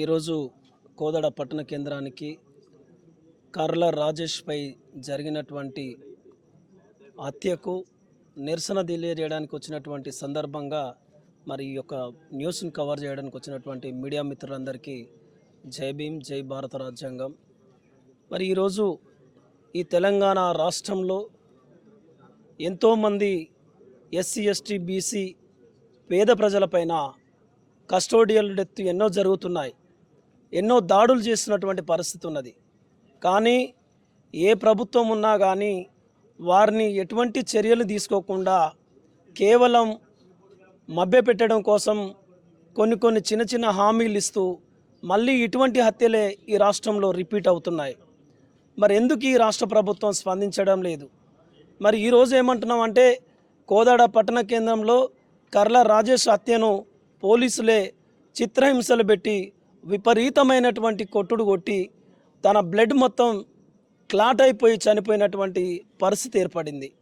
ఈరోజు కోదడ పట్టణ కేంద్రానికి కర్ల రాజేష్పై జరిగినటువంటి హత్యకు నిరసన తెలియజేయడానికి వచ్చినటువంటి సందర్భంగా మరి ఈ యొక్క న్యూస్ని కవర్ చేయడానికి వచ్చినటువంటి మీడియా మిత్రులందరికీ జై భీమ్ జై భారత రాజ్యాంగం. మరి ఈరోజు ఈ తెలంగాణ రాష్ట్రంలో ఎంతోమంది ఎస్సీ ఎస్టీ బీసీ పేద ప్రజలపైన కస్టోడియల్ డెత్ ఎన్నో జరుగుతున్నాయి. ఎన్నో దాడులు చేస్తున్నటువంటి పరిస్థితి ఉన్నది. కానీ ఏ ప్రభుత్వం ఉన్నా కానీ వారిని ఎటువంటి చర్యలు తీసుకోకుండా కేవలం మభ్యపెట్టడం కోసం కొన్ని కొన్ని చిన్న చిన్న హామీలు ఇస్తూ మళ్ళీ ఇటువంటి హత్యలే ఈ రాష్ట్రంలో రిపీట్ అవుతున్నాయి. మరి ఎందుకు ఈ రాష్ట్ర ప్రభుత్వం స్పందించడం లేదు? మరి ఈరోజు ఏమంటున్నాం అంటే కోదాడ పట్టణ కేంద్రంలో కర్ల రాజేష్ హత్యను పోలీసులే చిత్రహింసలు పెట్టి విపరీతమైనటువంటి కొట్టుడు కొట్టి తన బ్లడ్ మొత్తం క్లాట్ అయిపోయి చనిపోయినటువంటి పరిస్థితి ఏర్పడింది.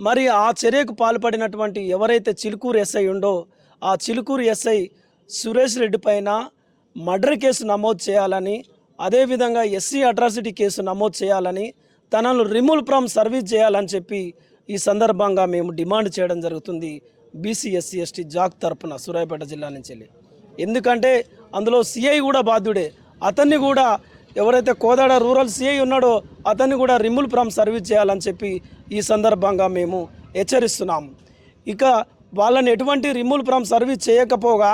మరి ఆ చర్యకు పాల్పడినటువంటి ఎవరైతే చిలుకూరు ఎస్ఐ ఉండో ఆ చిలుకూరు ఎస్ఐ సురేష్ రెడ్డి పైన మర్డర్ కేసు నమోదు చేయాలని అదేవిధంగా ఎస్సీ అట్రాసిటీ కేసు నమోదు చేయాలని తనను రిమూవ్ ఫ్రమ్ సర్వీస్ చేయాలని చెప్పి ఈ సందర్భంగా మేము డిమాండ్ చేయడం జరుగుతుంది. బీసీ ఎస్సీ ఎస్టీ జాక్ తరపున సూరాయపేట జిల్లా నుంచి వెళ్ళి. ఎందుకంటే అందులో సిఐ కూడా బాధ్యుడే. అతన్ని కూడా ఎవరైతే కోదాడ రూరల్ సిఐ ఉన్నాడో అతన్ని కూడా రిమూల్ ఫ్రమ్ సర్వీస్ చేయాలని చెప్పి ఈ సందర్భంగా మేము హెచ్చరిస్తున్నాము. ఇక వాళ్ళని ఎటువంటి రిమూల్ ఫ్రమ్ సర్వీస్ చేయకపోగా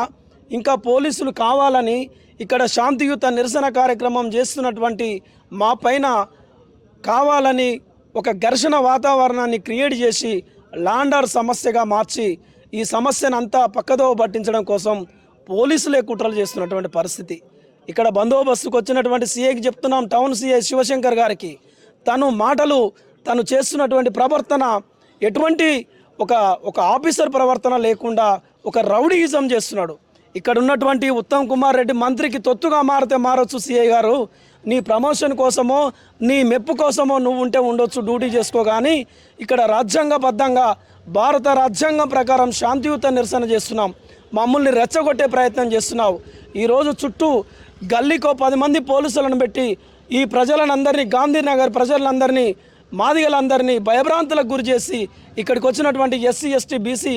ఇంకా పోలీసులు కావాలని ఇక్కడ శాంతియుత నిరసన కార్యక్రమం చేస్తున్నటువంటి మా పైన కావాలని ఒక ఘర్షణ వాతావరణాన్ని క్రియేట్ చేసి లాండర్ సమస్యగా మార్చి ఈ సమస్యను అంతా పక్కదోవ పట్టించడం కోసం పోలీసులే కుట్రలు చేస్తున్నటువంటి పరిస్థితి. ఇక్కడ బందోబస్తుకు వచ్చినటువంటి సీఐకి చెప్తున్నాం టౌన్ సీఐ శివశంకర్ గారికి. తను మాటలు తను చేస్తున్నటువంటి ప్రవర్తన ఎటువంటి ఒక ఒక ఆఫీసర్ ప్రవర్తన లేకుండా ఒక రౌడీయిజం చేస్తున్నాడు. ఇక్కడ ఉన్నటువంటి ఉత్తమ్ కుమార్ రెడ్డి మంత్రికి తొత్తుగా మారితే మారొచ్చు సీఐ గారు. నీ ప్రమోషన్ కోసమో నీ మెప్పు కోసమో నువ్వు ఉంటే ఉండొచ్చు డ్యూటీ చేసుకో కానీ ఇక్కడ రాజ్యాంగబద్ధంగా భారత రాజ్యాంగం ప్రకారం శాంతియుత నిరసన చేస్తున్నాం. మమ్మల్ని రెచ్చగొట్టే ప్రయత్నం చేస్తున్నావు. ఈరోజు చుట్టూ గల్లీకో పది మంది పోలీసులను పెట్టి ఈ ప్రజలందరినీ గాంధీనగర్ ప్రజలందరినీ మాదిగలందరినీ భయభ్రాంతులకు గురి చేసి ఇక్కడికి వచ్చినటువంటి ఎస్సీ ఎస్టీ బీసీ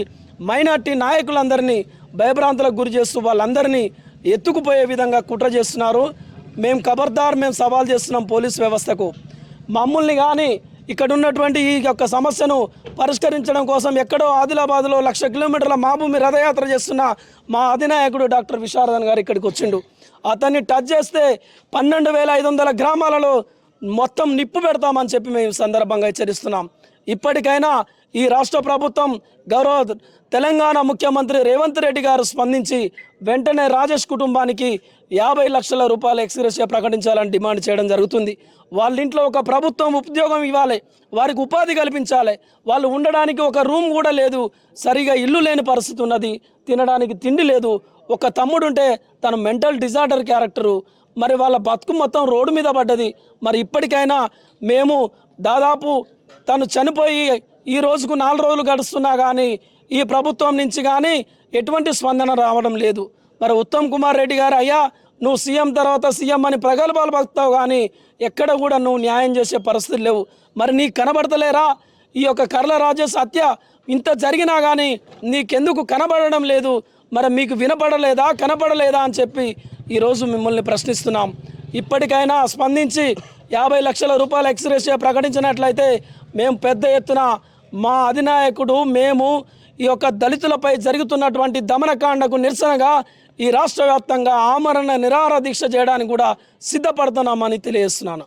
మైనార్టీ నాయకులందరినీ భయభ్రాంతులకు గురి చేస్తూ వాళ్ళందరినీ ఎత్తుకుపోయే విధంగా కుట్ర చేస్తున్నారు. మేము ఖబర్దార్ మేము సవాల్ చేస్తున్నాం పోలీస్ వ్యవస్థకు. మమ్మల్ని కానీ ఇక్కడ ఉన్నటువంటి ఈ యొక్క సమస్యను పరిష్కరించడం కోసం ఎక్కడో ఆదిలాబాద్లో లక్ష కిలోమీటర్ల మాభూమి రథయాత్ర చేస్తున్న మా అధినాయకుడు డాక్టర్ విశారదన్ గారు ఇక్కడికి వచ్చిండు. అతన్ని టచ్ చేస్తే పన్నెండు వేల ఐదు వందల గ్రామాలలో మొత్తం నిప్పు పెడతామని చెప్పి మేము సందర్భంగా హెచ్చరిస్తున్నాం. ఇప్పటికైనా ఈ రాష్ట్ర ప్రభుత్వం గౌరవ తెలంగాణ ముఖ్యమంత్రి రేవంత్ రెడ్డి గారు స్పందించి వెంటనే రాజేష్ కుటుంబానికి యాభై లక్షల రూపాయల ఎక్స్గ్రెషియా ప్రకటించాలని డిమాండ్ చేయడం జరుగుతుంది. వాళ్ళ ఇంట్లో ఒక ప్రభుత్వం ఉద్యోగం ఇవ్వాలి వారికి ఉపాధి కల్పించాలి వాళ్ళు ఉండడానికి ఒక రూమ్ కూడా లేదు సరిగా ఇల్లు లేని పరిస్థితి ఉన్నది తినడానికి తిండి లేదు ఒక తమ్ముడు ఉంటే తన మెంటల్ డిజార్డర్ క్యారెక్టరు మరి వాళ్ళ బతుకు మొత్తం రోడ్డు మీద పడ్డది. మరి ఇప్పటికైనా మేము దాదాపు తను చనిపోయి ఈ రోజుకు నాలుగు రోజులు గడుస్తున్నా కానీ ఈ ప్రభుత్వం నుంచి కానీ ఎటువంటి స్పందన రావడం లేదు. మరి ఉత్తమ్ కుమార్ రెడ్డి గారు అయ్యా నువ్వు సీఎం తర్వాత సీఎం అని ప్రగల్భాలు పలుకుతావు కానీ ఎక్కడ కూడా నువ్వు న్యాయం చేసే పరిస్థితులు లేవు. మరి నీకు కనబడతలేరా? ఈ యొక్క కర్ల రాజేష్ హత్య ఇంత జరిగినా కానీ నీకెందుకు కనబడడం లేదు? మరి మీకు వినపడలేదా? కనపడలేదా? అని చెప్పి ఈరోజు మిమ్మల్ని ప్రశ్నిస్తున్నాం. ఇప్పటికైనా స్పందించి యాభై లక్షల రూపాయల ఎక్స్రేస్ ప్రకటించినట్లయితే మేము పెద్ద ఎత్తున మా అధినాయకుడు మేము ఈ యొక్క దళితులపై జరుగుతున్నటువంటి దమనకాండకు నిరసనగా ఈ రాష్ట్ర వ్యాప్తంగా ఆమరణ నిరాహార దీక్ష చేయడానికి కూడా సిద్ధపడుతున్నామని తెలియజేస్తున్నాను.